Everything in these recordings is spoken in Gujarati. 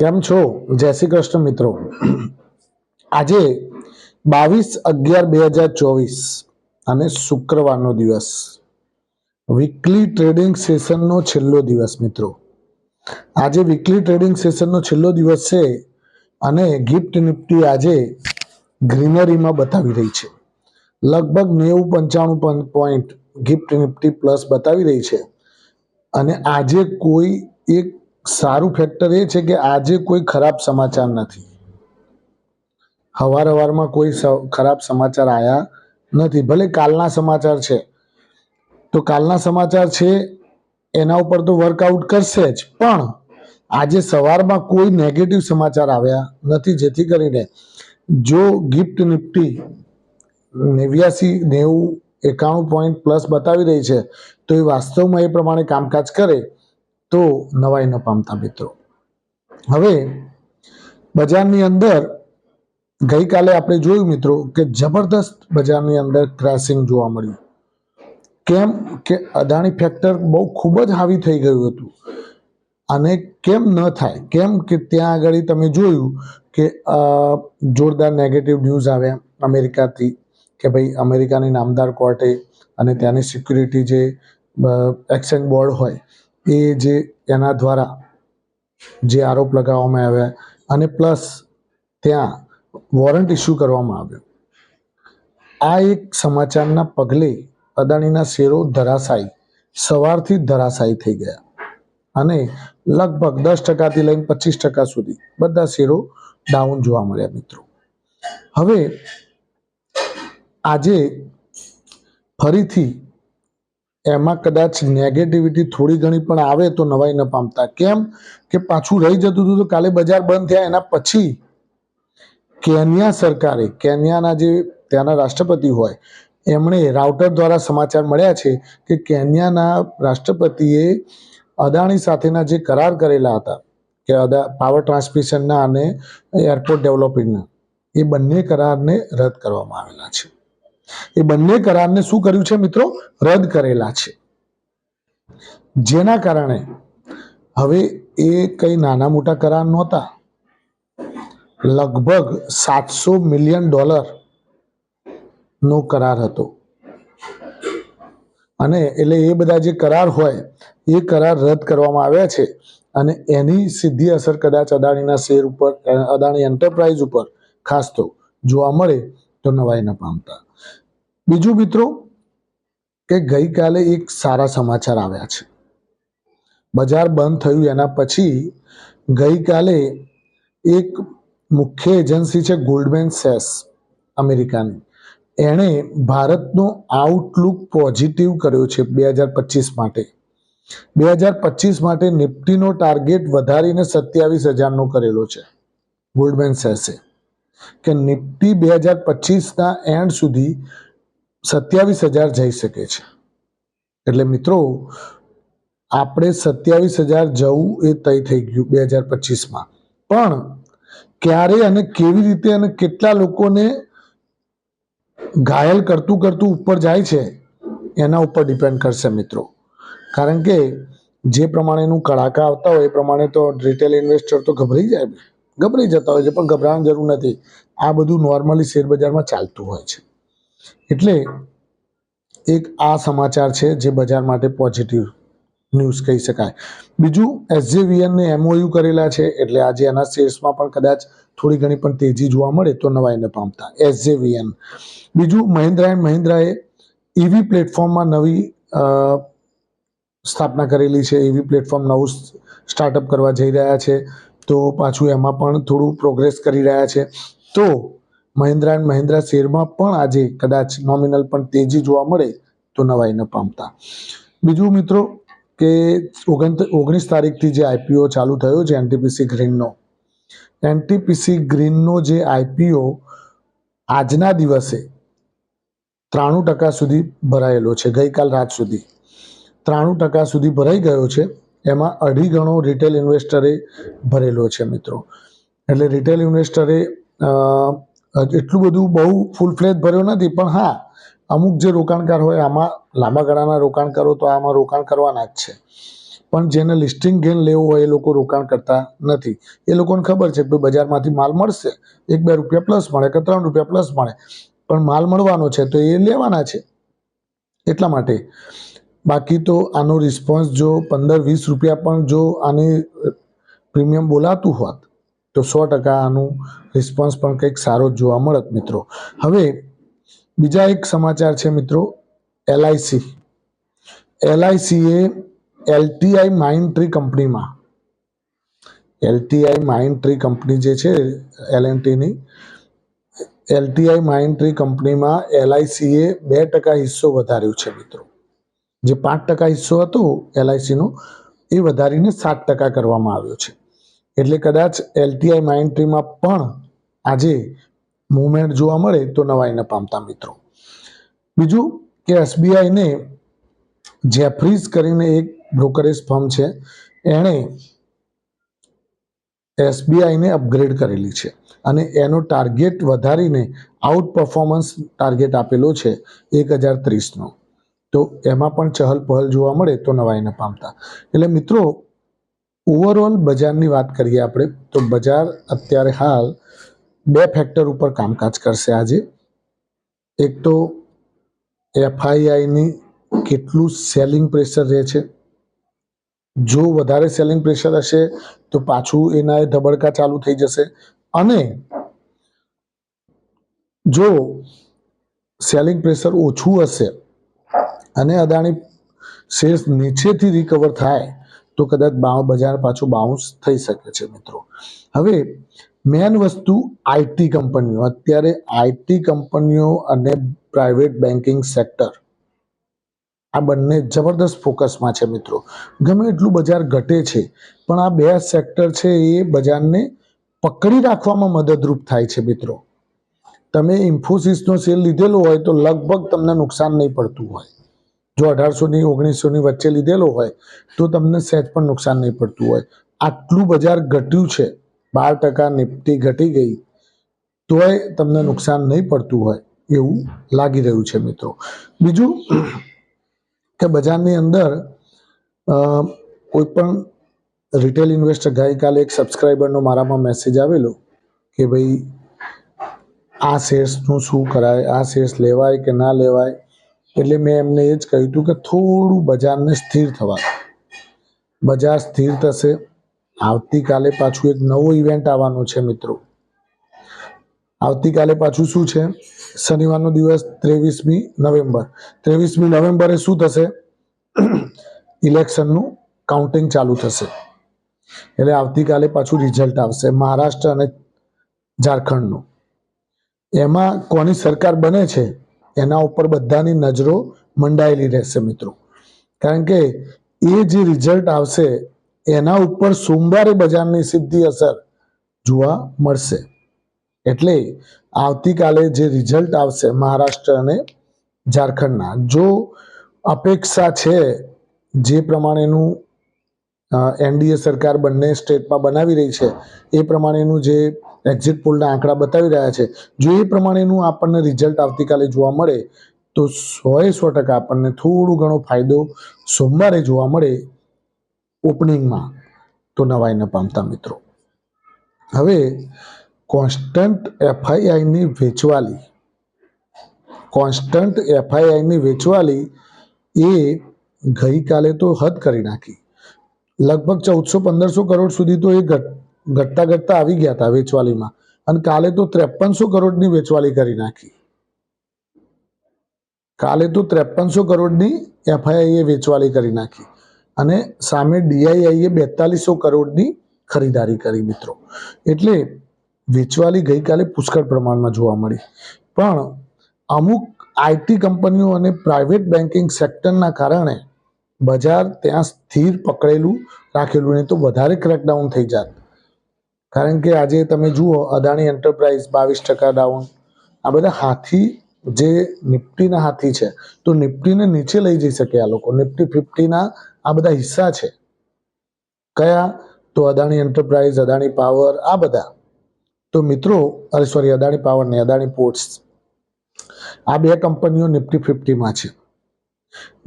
કેમ છો? જય શ્રી કૃષ્ણ મિત્રો. આજે બાવીસ અગિયાર બે હજાર ચોવીસ અને શુક્રવારનો દિવસ. વીકલી ટ્રેડિંગ સેશનનો છેલ્લો દિવસ મિત્રો. આજે વીકલી ટ્રેડિંગ સેશનનો છેલ્લો દિવસ છે અને ગિફ્ટ નિફ્ટી આજે ગ્રીનરીમાં બતાવી રહી છે. લગભગ નેવું પંચાણું પોઈન્ટ ગિફ્ટ નિફ્ટી પ્લસ બતાવી રહી છે. અને આજે કોઈ એક સારું ફેક્ટર એ છે કે આજે કોઈ ખરાબ સમાચાર નથી. હવાર હવારમાં કોઈ ખરાબ સમાચાર આવ્યા નથી. ભલે કાલના સમાચાર છે. તો કાલના સમાચાર છે, એના ઉપર તો વર્કઆઉટ કરશે જ. પણ આજે સવારમાં કોઈ નેગેટિવ સમાચાર આવ્યા નથી. જેથી કરીને જો ગિફ્ટ નિફ્ટી નેવ્યાસી, નેવું, એકાણું પોઈન્ટ પ્લસ બતાવી રહી છે, તો એ વાસ્તવમાં એ પ્રમાણે કામકાજ કરે. તો નવાઈ ન પામતા મિત્રો. હવે બજારની અંદર ગઈકાલે આપણે જોયું મિત્રો કે જબરદસ્ત બજારની અંદર ક્રેશિંગ જોવા મળ્યું. કેમ કે અદાણી ફેક્ટર બહુ ખૂબ જ હાવી થઈ ગયું હતું. અને કેમ ન થાય? કેમ કે ત્યાં આગળ તમે જોયું કે જોરદાર નેગેટિવ ન્યૂઝ આવ્યા અમેરિકાથી કે ભાઈ અમેરિકાની નામદાર કોર્ટે અને ત્યાંની સિક્યુરિટી જે એક્સચેન્જ બોર્ડ હોય એ જે એના દ્વારા જે આરોપ લગાવવામાં આવ્યા અને પ્લસ ત્યાં વોરંટ ઇસ્યુ કરવામાં આવ્યો. આ એક સમાચારના પગલે અદાણીના શેરો ધરાશાયી, સવારથી ધરાશાયી થઈ ગયા અને લગભગ દસ ટકાથી લઈને પચીસ ટકા સુધી બધા શેરો ડાઉન જોવા મળ્યા મિત્રો. હવે આજે ફરીથી એમાં કદાચ નેગેટિવિટી થોડી ઘણી પણ આવે તો નવાઈ ન પામતા. કેમ? કે પાછું રહી જતું હતું તો કાલે બજાર બંધ થયા, એના પછી કેન્યા સરકારે, કેન્યાના જે ત્યાંના રાષ્ટ્રપતિ હોય, એમણે રાઉટર દ્વારા સમાચાર મળ્યા છે કે કેન્યાના રાષ્ટ્રપતિએ અદાણી સાથેના જે કરાર કરેલા હતા, કે અદા પાવર ટ્રાન્સમિશનના અને એરપોર્ટ ડેવલપિંગના એ બંને કરારને રદ કરવામાં આવેલા છે. એ બંને કરારને શું કર્યું છે મિત્રો? રદ કરેલા છે. જેના કારણે હવે એ કઈ નાના મોટા કરાર નહોતા. લગભગ સાતસો મિલિયન ડોલર નો કરાર હતો. અને એટલે એ બધા જે કરાર હોય, એ કરાર રદ કરવામાં આવ્યા છે. અને એની સીધી અસર કદાચ અદાણીના શેર ઉપર, અદાણી એન્ટરપ્રાઇઝ ઉપર, ખાસ તો, જોવા મળે નવાઈ પામતા. બીજું મિત્રો કે ગઈકાલે એક સારા સમાચાર આવ્યા છે. બજાર બંધ થયું એના પછી ગઈકાલે એક મુખ્ય એજન્સી છે ગોલ્ડમેન સેસ અમેરિકાની. એણે ભારતનો આઉટલુક પોઝિટિવ કર્યો છે બે હજાર પચીસ માટે. બે હજાર પચીસ માટે નિફ્ટીનો ટાર્ગેટ વધારીને સત્યાવીસ હજારનો કરેલો છે ગોલ્ડમેન સેસે. કે નિફ્ટી બે હજાર પચીસના એન્ડ સુધી સત્યાવીસ હજાર જઈ શકે છે. એટલે મિત્રો, આપણે સત્યાવીસ હજાર જવું એ તય થઈ ગયું બે હજાર પચીસમાં. પણ ક્યારે અને કેવી રીતે અને કેટલા લોકોને ઘાયલ કરતું કરતું ઉપર જાય છે, એના ઉપર ડિપેન્ડ કરશે મિત્રો. કારણ કે જે પ્રમાણેનું કડાકા આવતા હોય એ પ્રમાણે તો રિટેલ ઇન્વેસ્ટર તો ગભરાઈ જાય ગભરાઈ જતા હોય છે, પણ ગભરાવાની જરૂર નથી. આ બધું નોર્મલી શેર બજારમાં ચાલતું હોય છે. એટલે એક આ સમાચાર છે જે બજાર માટે પોઝિટિવ ન્યૂઝ કહી શકાય. બીજું એસજેવીએનને એમઓયુ કરેલા છે, એટલે આજે એના શેર્સમાં પણ કદાચ થોડી ઘણી પણ તેજી જોવા મળે તો નવા એને પામતા. એસજેવીએન બીજું, મહિન્દ્રા એન્ડ મહિન્દ્રાએ ઈવી પ્લેટફોર્મમાં નવી સ્થાપના કરેલી છે. ઈવી પ્લેટફોર્મ નવું સ્ટાર્ટઅપ કરવા જઈ રહ્યા છે. તો પાછું એમાં પણ થોડું પ્રોગ્રેસ કરી રહ્યા છે. તો મહિન્દ્રા એન્ડ મહિન્દ્રા શેરમાં પણ આજે કદાચ નોમિનલ પણ તેજી જોવા મળે તો નવાઈ ન પામતા. બીજું મિત્રો કે ઓગણ ઓગણીસ તારીખથી જે આઈપીઓ ચાલુ થયો છે એનટીપીસી ગ્રીનનો એનટીપીસી ગ્રીનનો જે આઈપીઓ આજના દિવસે ત્રાણું ટકા સુધી ભરાયેલો છે, ગઈકાલ રાત સુધી. ત્રાણું ટકા સુધી ભરાઈ ગયો છે. એમાં અઢી ગણો રિટેલ ઇન્વેસ્ટરે ભરેલો છે મિત્રો. એટલે રિટેલ ઇન્વેસ્ટરે એટલું બધું બહુ ફૂલ ફ્લેજ ભર્યો નથી, પણ હા, અમુક જે રોકાણકાર હોય, આમાં લાંબા ગાળાના રોકાણકારો તો આમાં રોકાણ કરવાના જ છે. પણ જેને લિસ્ટિંગ ગેન લેવું હોય, એ લોકો રોકાણ કરતા નથી. એ લોકોને ખબર છે કે બજારમાંથી માલ મળશે, એક બે રૂપિયા પ્લસ મળે કે ત્રણ રૂપિયા પ્લસ મળે. પણ માલ મળવાનો છે તો એ લેવાના છે. એટલા માટે બાકી તો આનો રિસ્પોન્સ જો પંદર વીસ રૂપિયા પણ જો આની પ્રીમિયમ બોલાતું હોત, તો સો ટકા આનું રિસ્પોન્સ પણ કંઈક સારો જોવા મળત મિત્રો. હવે, બીજા એક સમાચાર છે મિત્રો એલઆઈસી એલઆઈસીએ એલટીઆઈ માઇન્ડ ટ્રી કંપનીમાં એલટીઆઈ માઇન્ડ ટ્રી કંપની જે છે એલ એનટીની એલટીઆઈ માઇન્ડ ટ્રી કંપનીમાં એલઆઈસીએ બે ટકા હિસ્સો વધાર્યો છે મિત્રો. જે પાંચ ટકા હિસ્સો હતો એલઆઈસીનો, એ વધારીને સાત ટકા કરવામાં આવ્યો છે. એટલે કદાચ એલટીઆઈ માઇન્ટ્રીમાં પણ આજે મુવમેન્ટ જોવા મળે તો નવાઈ ન પામતા મિત્રો. બીજું કે એસબીઆઈને જેફ્રીઝ કરીને એક બ્રોકરેજ ફર્મ છે, એણે એસબીઆઈને અપગ્રેડ કરેલી છે અને એનો ટાર્ગેટ વધારીને આઉટ પરફોર્મન્સ ટાર્ગેટ આપેલો છે એક હજાર ત્રીસનો. તો એમાં પણ ચહલ પહલ જોવા મળે તો નવાઈ ન પામતા. એટલે મિત્રો ઓવરઓલ બજારની વાત કરીએ આપણે, તો બજાર અત્યારે હાલ બે ફેક્ટર ઉપર કામકાજ કરશે આજે. એક તો એફઆઈઆઈની કેટલું સેલિંગ પ્રેશર રહે છે. જો વધારે સેલિંગ પ્રેશર હશે, તો પાછું એના ધબડકા ચાલુ થઈ જશે. અને જો સેલિંગ પ્રેશર ઓછું હશે અને અદાણી શેર્સ નીચેથી રિકવર થાય તો કદાચ બજાર પાછું બાઉન્સ થઈ શકે છે મિત્રો. હવે મેન વસ્તુ આઈટી કંપનીઓ. અત્યારે આઈટી કંપનીઓ અને પ્રાઇવેટ બેન્કિંગ સેક્ટર આ બંને જબરદસ્ત ફોકસમાં છે મિત્રો. ગમે એટલું બજાર ઘટે છે, પણ આ બે સેક્ટર છે એ બજારને પકડી રાખવામાં મદદરૂપ થાય છે મિત્રો. તમે ઇન્ફોસિસનો શેર લીધેલો હોય તો લગભગ તમને નુકસાન નહીં પડતું હોય. જો અઢારસોની ઓગણીસોની વચ્ચે લીધેલો હોય, તો તમને સહેજ પણ નુકસાન નહીં પડતું હોય. આટલું બજાર ઘટ્યું છે, બાર ટકા નિફ્ટી ઘટી ગઈ, તોય તમને નુકસાન નહીં પડતું હોય, એવું લાગી રહ્યું છે મિત્રો. બીજું કે બજારની અંદર કોઈ પણ રિટેલ ઇન્વેસ્ટર, ગઈકાલે એક સબસ્ક્રાઈબરનો મારામાં મેસેજ આવેલો કે ભાઈ, આ શેર્સનું શું કરાય, આ શેર્સ લેવાય કે ના લેવાય? એટલે મેં એમને એ જ કહ્યું હતું કે થોડું બજારને સ્થિર થવા બજાર સ્થિર થશે. આવતીકાલે પાછું એક નવો ઇવેન્ટ આવવાનો છે મિત્રો. આવતીકાલે પાછું શું છે? શનિવારનો દિવસ ત્રેવીસમી નવેમ્બર. ત્રેવીસમી નવેમ્બરે શું થશે? ઇલેક્શનનું કાઉન્ટિંગ ચાલુ થશે. એટલે આવતીકાલે પાછું રિઝલ્ટ આવશે મહારાષ્ટ્ર અને ઝારખંડનું. એમાં કોની સરકાર બને છે? એના ઉપર બધાની નજરો મંડાયેલી રહેશે મિત્રો. કારણ કે એ જે રિઝલ્ટ આવશે, એના ઉપર સોમવારે બજારની સીધી અસર જોવા મળશે. એટલે આવતીકાલે જે રિઝલ્ટ આવશે મહારાષ્ટ્ર અને ઝારખંડના, જો અપેક્ષા છે, જે પ્રમાણેનું એનડીએ સરકાર બંને સ્ટેટમાં બનાવી રહી છે. એ પ્રમાણેનું જે એક્ઝિટ પોલના આંકડા બતાવી રહ્યા છે. જો એ પ્રમાણેનું આપણને રિઝલ્ટ આવતીકાલે જોવા મળે, તો સોએ સો ટકા આપણને થોડો ઘણો ફાયદો સોમવારે જોવા મળે ઓપનિંગમાં તો નવાઈ ન પામતા મિત્રો. હવે કોન્સ્ટન્ટ એફઆઈઆઈની વેચવાલી. કોન્સ્ટન્ટ એફઆઈઆઈની વેચવાલી એ ગઈકાલે તો હદ કરી નાખી. લગભગ ચૌદસો પંદરસો કરોડ સુધી તો એ ઘટતા ઘટતા આવી ગયા હતા વેચવાલીમાં. અને કાલે તો ત્રેપનસો કરોડની વેચવાલી કરી નાખી. કાલે તો ત્રેપનસો કરોડની એફઆઈઆઈએ વેચવાલી કરી નાખી. અને સામે ડીઆઈઆઈએ બેતાલીસો કરોડની ખરીદારી કરી, મિત્રો. એટલે વેચવાલી ગઈકાલે પુષ્કળ પ્રમાણમાં જોવા મળી. પણ અમુક આઈટી કંપનીઓ અને પ્રાઇવેટ બેન્કિંગ સેક્ટરના કારણે બજાર ત્યાં સ્થિર પકડેલું રાખેલું નહીં, તો વધારે ક્રેકડાઉન થઈ જાત. કારણ કે આજે તમે જુઓ, અદાણી એન્ટરપ્રાઇઝ બાવીસ ટકા ડાઉન આ બધા હાથી જે નિફ્ટીના હાથી છે, તો નિફ્ટીને નીચે લઈ જઈ શકે આ લોકો. નિફ્ટી ફિફ્ટીના આ બધા હિસ્સા છે. કયા? તો અદાણી એન્ટરપ્રાઇઝ અદાણી પાવર આ બધા. તો મિત્રો, અરે સોરી અદાણી પાવર નહીં, અદાણી પોર્ટ્સ આ બે કંપનીઓ નિફ્ટી ફિફ્ટીમાં છે.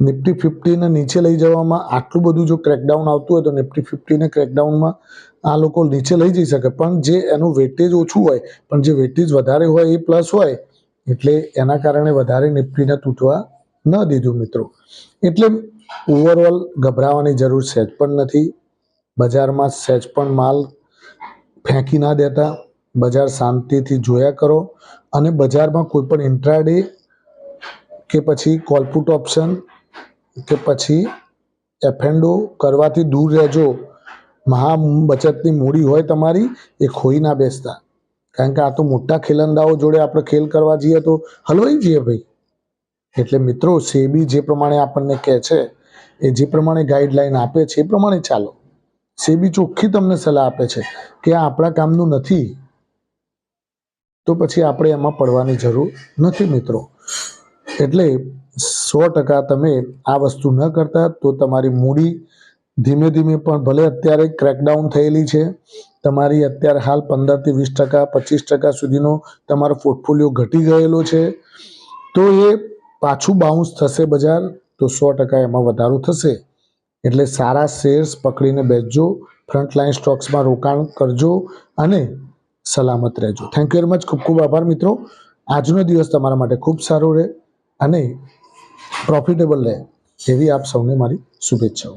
નિફ્ટી ફિફ્ટીને નીચે લઈ જવામાં આટલું બધું જો ક્રેકડાઉન આવતું હોય તો નિફ્ટી ફિફ્ટીને ક્રેકડાઉનમાં આ લોકો નીચે લઈ જઈ શકે. પણ જે એનું વેટેજ ઓછું હોય, પણ જે વેટેજ વધારે હોય એ પ્લસ હોય, એટલે એના કારણે વધારે નિફ્ટીને તૂટવા ન દીધું મિત્રો. એટલે ઓવરઓલ ગભરાવાની જરૂર સહેજ પણ નથી. બજારમાં સહેજ પણ માલ ફેંકી ના દેતા. બજાર શાંતિથી જોયા કરો. અને બજારમાં કોઈ પણ ઇન્ટ્રાડે કે પછી કોલપુટ ઓપ્શન કે પછી એફએનડો કરવાથી દૂર રહેજો. મહા બચતની મૂડી હોય તમારી, એ ખોઈ ના બેસતા. કારણ કે આ તો મોટા ખેલંદાઓ જોડે આપણે ખેલ કરવા જઈએ તો હલવાઈ જઈએ ભાઈ. એટલે મિત્રો, સેબી જે પ્રમાણે આપણને કહે છે, એ જે પ્રમાણે ગાઈડલાઈન આપે છે, એ પ્રમાણે ચાલો. સેબી ચોખ્ખી તમને સલાહ આપે છે કે આ આપણા કામનું નથી. તો પછી આપણે એમાં પડવાની જરૂર નથી મિત્રો. એટલે સો ટકા તમે આ વસ્તુ ન કરતા તો તમારી મૂડી ધીમે ધીમે પણ ભલે અત્યારે ક્રેકડાઉન થયેલી છે, તમારી અત્યારે હાલ પંદરથી વીસ ટકા, પચીસ ટકા સુધીનો તમારો પોર્ટફોલિયો ઘટી ગયેલો છે. તો એ પાછું બાઉન્સ થશે બજાર, તો સો ટકા એમાં વધારો થશે. એટલે સારા શેર્સ પકડીને બેસજો ફ્રન્ટલાઇન સ્ટોક્સમાં રોકાણ કરજો અને સલામત રહેજો. થેન્ક યુ વેરી મચ ખૂબ ખૂબ આભાર મિત્રો. આજનો દિવસ તમારા માટે ખૂબ સારો રહે. અને પ્રોફિટેબલ રહે એવી આપ સૌને મારી શુભેચ્છાઓ.